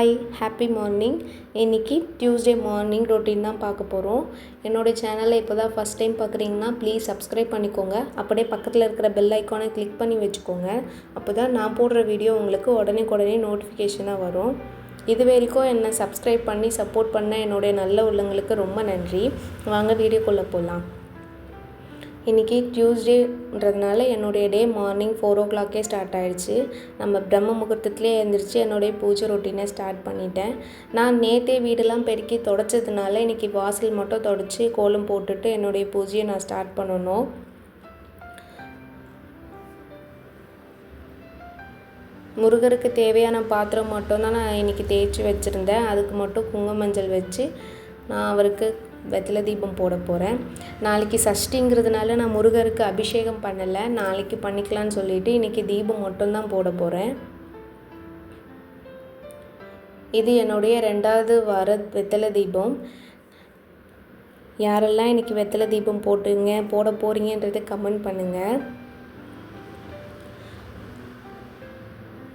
Hi happy morning இன்றைக்கி Tuesday morning routine தான் பார்க்க போகிறோம் என்னோடய சேனலை இப்போ தான் ஃபஸ்ட் டைம் பார்க்குறீங்கன்னா ப்ளீஸ் சப்ஸ்கிரைப் பண்ணிக்கோங்க. அப்படியே பக்கத்தில் இருக்கிற பெல் ஐக்கானை கிளிக் பண்ணி வச்சுக்கோங்க. அப்போ தான் நான் போடுற வீடியோ உங்களுக்கு உடனே உடனே நோட்டிஃபிகேஷனாக வரும். இது வரைக்கும் என்னை சப்ஸ்கிரைப் பண்ணி சப்போர்ட் பண்ண என்னுடைய நல்ல உள்ளங்களுக்கு ரொம்ப நன்றி. வாங்க வீடியோக்குள்ளே போகலாம் இன்றைக்கி டியூஸ்டேன்றதுனால என்னுடைய டே மார்னிங் ஃபோர் ஓ கிளாக்கே ஸ்டார்ட் ஆகிடுச்சு நம்ம பிரம்ம முகூர்த்தத்துலேயே எழுந்திரிச்சு என்னுடைய பூஜை ரொட்டீனை ஸ்டார்ட் பண்ணிட்டேன். நான் நேற்றே வீடெல்லாம் பெருக்கி தொடச்சதுனால இன்றைக்கி வாசல் மட்டும் தொடச்சி கோலம் போட்டுட்டு என்னுடைய பூஜையை நான் ஸ்டார்ட் பண்ணணும். முருகருக்கு தேவையான பாத்திரம் மட்டும்தான் நான் இன்றைக்கி தேய்ச்சி வச்சுருந்தேன். அதுக்கு மட்டும் குங்கும மஞ்சள் வச்சு நான் அவருக்கு வெத்தலை தீபம் போட போகிறேன் நாளைக்கு சஷ்டிங்கிறதுனால நான் முருகருக்கு அபிஷேகம் பண்ணலை. நாளைக்கு பண்ணிக்கலான்னு சொல்லிவிட்டு இன்றைக்கி தீபம் மட்டும்தான் போட போகிறேன் இது என்னுடைய ரெண்டாவது வார வெத்தலை தீபம் யாரெல்லாம் இன்றைக்கி வெத்தலை தீபம் போட்டுங்க போட போகிறீங்கன்றதை கமெண்ட் பண்ணுங்கள்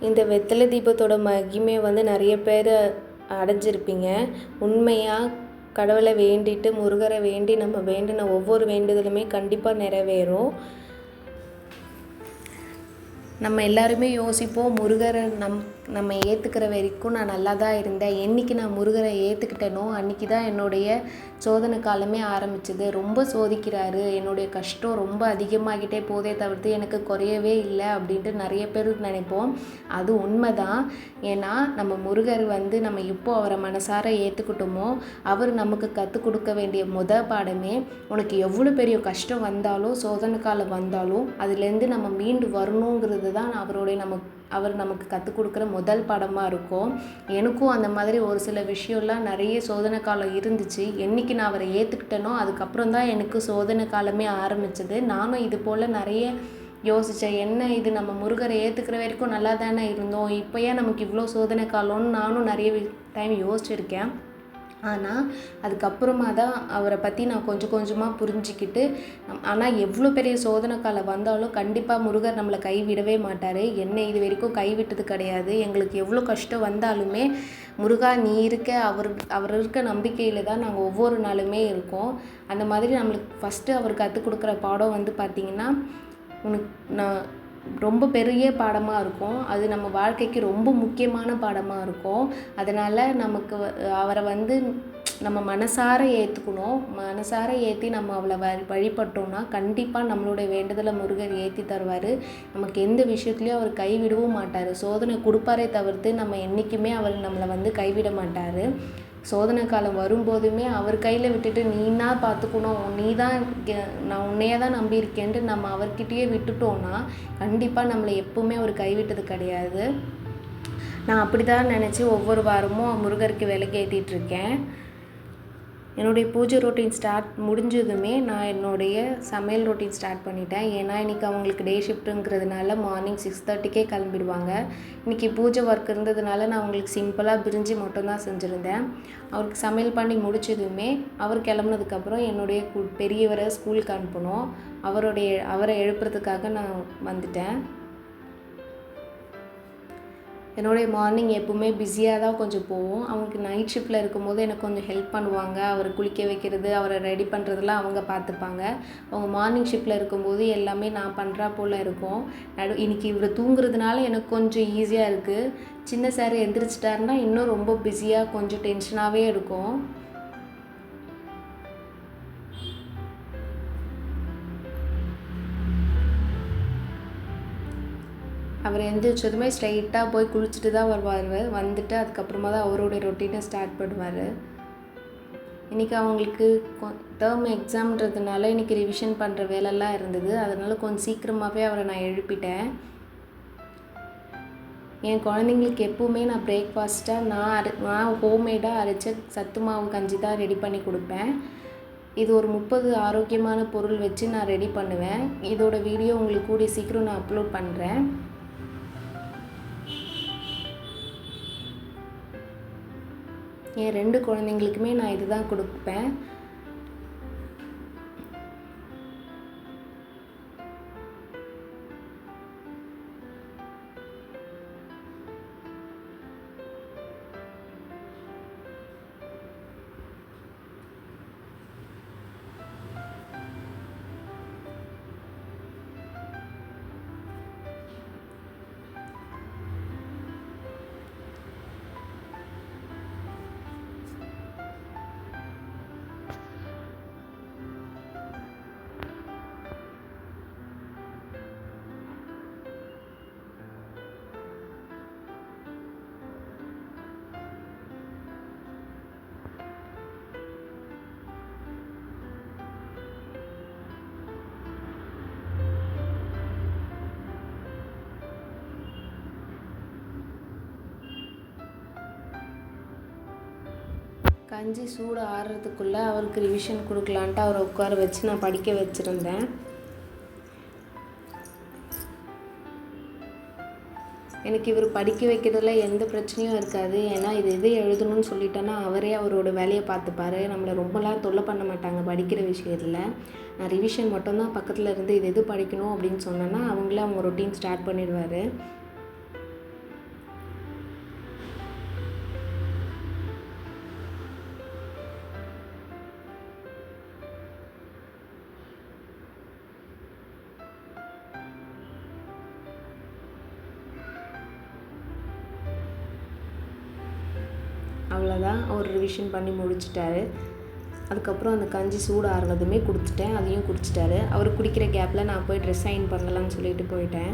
இந்த வெத்தலை தீபத்தோட மகிமை வந்து நிறைய பேர் அடைஞ்சிருப்பீங்க. உண்மையாக கடவுளை வேண்டிட்டு முருகரை வேண்டி நம்ம வேண்டின ஒவ்வொரு வேண்டுதலுமே கண்டிப்பாக நிறைவேறும். நம்ம எல்லாருமே யோசிப்போம் முருகரை நம் நம்ம ஏற்றுக்கிற வரைக்கும் நான் நல்லா தான் இருந்தேன். என்றைக்கு நான் முருகரை ஏற்றுக்கிட்டேனோ அன்றைக்கி தான் என்னுடைய சோதனை காலமே ஆரம்பிச்சது. ரொம்ப சோதிக்கிறாரு. என்னுடைய கஷ்டம் ரொம்ப அதிகமாகிட்டே போதே தவிர்த்து எனக்கு குறையவே இல்லை அப்படின்ட்டு நிறைய பேர் நினைப்போம். அது உண்மை தான் ஏன்னா நம்ம முருகர் வந்து நம்ம எப்போ அவரை மனசார ஏற்றுக்கிட்டோமோ அவர் நமக்கு கற்றுக் கொடுக்க வேண்டிய முத பாடமே உனக்கு எவ்வளோ பெரிய கஷ்டம் வந்தாலும் சோதனை காலம் வந்தாலும் அதுலேருந்து நம்ம மீண்டு வரணுங்கிறது தான் அவருடைய நம்ம அவர் நமக்கு கற்றுக் கொடுக்குற முதல் படமாக இருக்கும். எனக்கும் அந்த மாதிரி ஒரு சில விஷயம்லாம் நிறைய சோதனை காலம் இருந்துச்சு. என்றைக்கு நான் அவரை ஏற்றுக்கிட்டேனோ அதுக்கப்புறம் தான் எனக்கு சோதனை காலமே ஆரம்பிச்சது. நானும் இது போல் நிறைய யோசித்தேன் என்ன இது நம்ம முருகரை ஏற்றுக்கிற வரைக்கும் நல்லா தானே இருந்தோம்? இப்போ ஏன் நமக்கு இவ்வளோ சோதனை காலம்னு நானும் நிறைய டைம் யோசிச்சிருக்கேன். ஆனால் அதுக்கப்புறமா தான் அவரை பற்றி நான் கொஞ்சம் கொஞ்சமாக புரிஞ்சிக்கிட்டு ஆனால் எவ்வளோ பெரிய சோதனை காலம் வந்தாலும் கண்டிப்பாக முருகர் நம்மளை கைவிடவே மாட்டார். என்னை இது வரைக்கும் கைவிட்டது கிடையாது. எங்களுக்கு எவ்வளோ கஷ்டம் வந்தாலுமே முருகா நீ இருக்க அவர் அவர் இருக்க நம்பிக்கையில் தான் நாங்கள் ஒவ்வொரு நாளுமே இருக்கோம். அந்த மாதிரி நம்மளுக்கு ஃபஸ்ட்டு அவர் கற்றுக் கொடுக்குற பாடம் வந்து பார்த்திங்கன்னா உனக்கு நான் ரொம்ப பெரிய பாடமாக இருக்கும். அது நம்ம வாழ்க்கைக்கு ரொம்ப முக்கியமான பாடமாக இருக்கும். அதனால் நமக்கு அவரை வந்து நம்ம மனசார ஏற்றுக்கணும் மனசார ஏற்றி நம்ம அவளை வ வழிபட்டோம்னா கண்டிப்பாக நம்மளுடைய வேண்டுதலை முருகர் ஏற்றி தருவார். நமக்கு எந்த விஷயத்துலையும் அவர் கைவிடவும் மாட்டார். சோதனை கொடுப்பாரே தவிர்த்து நம்ம என்றைக்குமே அவர் நம்மளை வந்து கைவிட மாட்டார். சோதனை காலம் வரும்போதுமே அவர் கையில் விட்டுட்டு நீனா பார்த்துக்கணும் நீ தான் நான் உன்னையே தான் நம்பியிருக்கேன்ட்டு நம்ம அவர்கிட்டயே விட்டுட்டோன்னா கண்டிப்பாக நம்மளை எப்பவுமே அவர் கைவிட்டது கிடையாது. நான் அப்படி தான் நினச்சி ஒவ்வொரு வாரமும் முருகருக்கு விலைக்கு ஏற்றிட்டுருக்கேன் என்னுடைய பூஜை ரொட்டீன் ஸ்டார்ட் முடிஞ்சதுமே நான் என்னுடைய சமையல் ரொட்டீன் ஸ்டார்ட் பண்ணிட்டேன். ஏன்னா இன்றைக்கி அவங்களுக்கு டே ஷிஃப்ட்டுங்கிறதுனால மார்னிங் சிக்ஸ் தேர்ட்டிக்கே கிளம்பிடுவாங்க. இன்றைக்கி பூஜை ஒர்க் இருந்ததுனால நான் அவங்களுக்கு சிம்பிளாக பிரிஞ்சு மட்டும்தான் செஞ்சுருந்தேன். அவருக்கு சமையல் பண்ணி முடிச்சதுமே அவர் கிளம்புனதுக்கப்புறம் என்னுடைய பெரியவரை ஸ்கூலுக்கு அனுப்பணும். அவருடைய அவரை எழுப்புறதுக்காக நான் வந்துட்டேன். என்னுடைய மார்னிங் எப்போவுமே பிஸியாக தான் கொஞ்சம் போவோம். அவங்களுக்கு நைட் ஷிஃப்ட்டில் இருக்கும்போது எனக்கு கொஞ்சம் ஹெல்ப் பண்ணுவாங்க. அவரை குளிக்க வைக்கிறது அவரை ரெடி பண்ணுறதுலாம் அவங்க பார்த்துப்பாங்க. அவங்க மார்னிங் ஷிஃப்ட்டில் இருக்கும்போது எல்லாமே நான் பண்ணுறா போல் இருக்கும். நடு இன்றைக்கி இவர் தூங்குறதுனால எனக்கு கொஞ்சம் ஈஸியாக இருக்குது சின்ன சார் எந்திரிச்சிட்டாருன்னா இன்னும் ரொம்ப பிஸியாக கொஞ்சம் டென்ஷனாகவே இருக்கும். அவர் எந்திரிச்சதுமே ஸ்ட்ரைட்டாக போய் குளிச்சுட்டு தான் வருவார். வந்துட்டு அதுக்கப்புறமா தான் அவருடைய ரொட்டீனை ஸ்டார்ட் பண்ணுவார். இன்றைக்கி அவங்களுக்கு டேர்ம் எக்ஸாம்ன்றதுனால இன்றைக்கி ரிவிஷன் பண்ணுற வேலைலாம் இருந்தது. அதனால் கொஞ்சம் சீக்கிரமாகவே அவரை நான் எழுப்பிட்டேன். என் குழந்தைங்களுக்கு எப்போவுமே நான் பிரேக்ஃபாஸ்ட்டாக நான் அரை நான் ஹோம்மேடாக அரைச்ச சத்து மாவு கஞ்சி தான் ரெடி பண்ணி கொடுப்பேன். இது ஒரு முப்பது ஆரோக்கியமான பொருள் வச்சு நான் ரெடி பண்ணுவேன். இதோட வீடியோ உங்களுக்கு கூடிய சீக்கிரம் நான் அப்லோட் பண்ணுறேன் என் ரெண்டு குழந்தைங்களுக்குமே நான் இது தான் கொடுப்பேன். கஞ்சி சூடு ஆறுறதுக்குள்ளே அவருக்கு ரிவிஷன் கொடுக்கலான்ட்டு அவரை உட்கார வச்சு நான் படிக்க வச்சுருந்தேன். எனக்கு இவர் படிக்க வைக்கிறதுல எந்த பிரச்சனையும் இருக்காது. ஏன்னா இது எது எழுதணும்னு சொல்லிட்டேன்னா அவரே அவரோட வேலையை பார்த்துப்பாரு. நம்மளை ரொம்பலாம் தொல்லை பண்ண மாட்டாங்க படிக்கிற விஷயத்தில். நான் ரிவிஷன் மட்டும்தான் பக்கத்தில் இருந்து இது எது படிக்கணும் அப்படின்னு சொன்னேன்னா அவங்களே அவங்க ரொட்டீன் ஸ்டார்ட் பண்ணிடுவார். அவ்வளோதான் அவர் ரிவிஷன் பண்ணி முடிச்சிட்டாரு. அதுக்கப்புறம் அந்த கஞ்சி சூடு ஆறுனதுமே கொடுத்துட்டேன் அதையும் குடிச்சிட்டாரு. அவர் குடிக்கிற கேப்பில் நான் போய் ட்ரெஸ் சைன் பண்ணலாம்னு சொல்லிட்டு போயிட்டேன்.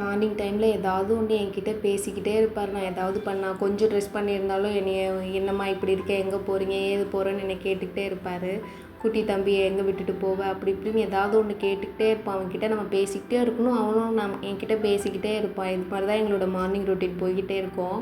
மார்னிங் டைமில் ஏதாவது ஒன்று என்கிட்ட பேசிக்கிட்டே இருப்பார். நான் ஏதாவது பண்ணால் கொஞ்சம் ட்ரெஸ் பண்ணியிருந்தாலும் என்னைய என்னம்மா இப்படி இருக்க? எங்கே போகிறீங்க ஏது போகிறேன்னு என்னை கேட்டுக்கிட்டே இருப்பார். குட்டி தம்பி எங்கே விட்டுட்டு போவ? அப்படி இப்படின்னு ஏதாவது ஒன்று கேட்டுக்கிட்டே இருப்பான். அவன்கிட்ட நம்ம பேசிக்கிட்டே இருக்கணும். அவனும் நம் என்கிட்ட பேசிக்கிட்டே இருப்பான். இது மாதிரி தான் எங்களோட மார்னிங் ரொட்டீன் போய்கிட்டே இருக்கும்.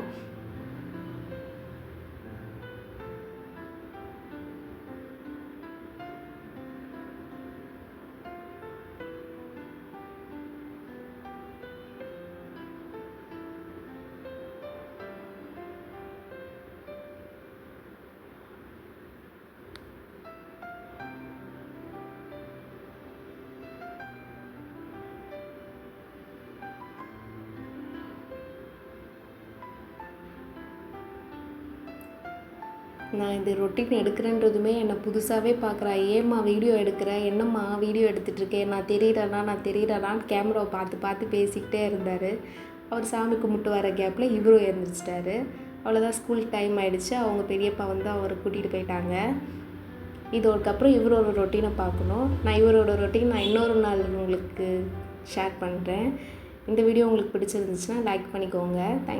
நான் இந்த ரொட்டீன் எடுக்கிறேன்றதுமே என்னை புதுசாகவே பார்க்குறா. ஏம்மா வீடியோ எடுக்கிற? என்னம்மா வீடியோ எடுத்துகிட்ருக்கேன் நான் தெரியிறேனா? நான் தெரியிறேனான்னு கேமராவை பார்த்து பார்த்து பேசிக்கிட்டே இருந்தார். அவர் சாமி கும்பிட்டு வர கேப்பில் இவரும் எழுந்திரிச்சிட்டாரு. அவ்வளோதான் ஸ்கூல் டைம் ஆகிடுச்சு அவங்க பெரியப்பா வந்து அவரை கூட்டிகிட்டு போயிட்டாங்க. இதோடக்கப்புறம் இவரோட ரொட்டீனை பார்க்கணும். நான் இவரோட ரொட்டீன் நான் இன்னொரு நாள் உங்களுக்கு ஷேர் பண்ணுறேன் இந்த வீடியோ உங்களுக்கு பிடிச்சிருந்துச்சுன்னா லைக் பண்ணிக்கோங்க. தேங்க்